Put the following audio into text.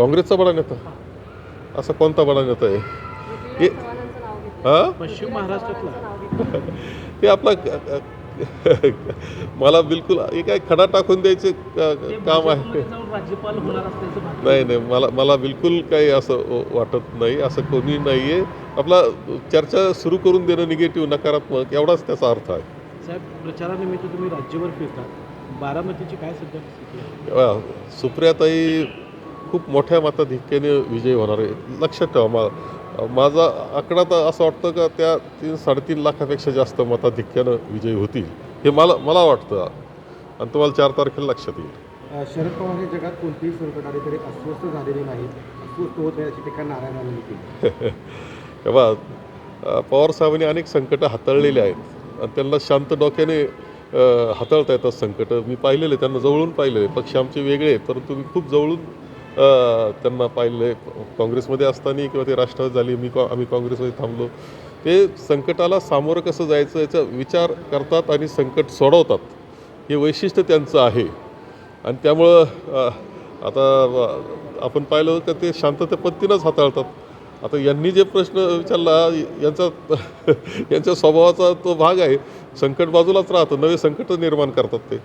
काँग्रेसचा बडा नेता. असा कोणता बडा नेता आहे? हे- हा? पश्चिम महाराष्ट्रातला. ते आपला मला बिलकुल हे काय खडा टाकून द्यायचे क- काम आहे? नाही नाही मला मला बिलकुल काही असं वाटत नाही असं कोणी नाही आहे आपला चर्चा सुरू करून देणं निगेटिव्ह नकारात्मक एवढाच त्याचा अर्थ आहे. साहेब प्रचारानिमित्त तुम्ही राज्यभर फिरतात बारामतीची काय सध्या स्थिती आहे? तेव्हा सुप्रियाताई खूप मोठ्या मताधिक्याने विजयी होणार आहे. लक्षात ठेवा मा माझा आकडा तर असं वाटतं का त्या तीन साडेतीन लाखापेक्षा जास्त मताधिक्यानं विजयी होतील हे मला मला वाटतं. आणि तुम्हाला चार तारखेला लक्षात येईल. शरद पवार हे जगात कोणतेही संकट आले तरी अस्वस्थ झालेले नाहीत अस्वस्थ होत नाही अशी टीका नारायणांनी केली. तेव्हा अ, पवारसाहेबांनी अनेक संकटं हाताळलेली आहेत. आणि त्यांना शांत डोक्याने हाताळता येतात संकटं. मी पाहिलेले त्यांना जवळून पाहिलेले. पक्ष आमचे वेगळे आहेत परंतु मी खूप जवळून त्यांना पाहिलं काँग्रेसमध्ये असताना किंवा ते राष्ट्रवादी झाली मी कॉ आम्ही काँग्रेसमध्ये थांबलो. ते संकटाला सामोरं कसं जायचं याचा विचार करतात आणि संकट सोडवतात. हे वैशिष्ट्य त्यांचं आहे. आणि त्यामुळं आता आपण पाहिलं का ते शांततेपद्धतीनंच हाताळतात. आता यांनी जे प्रश्न विचारला यांचा यांच्या स्वभावाचा तो भाग आहे. संकट बाजूलाच राहतं. नवे संकट निर्माण करतात ते.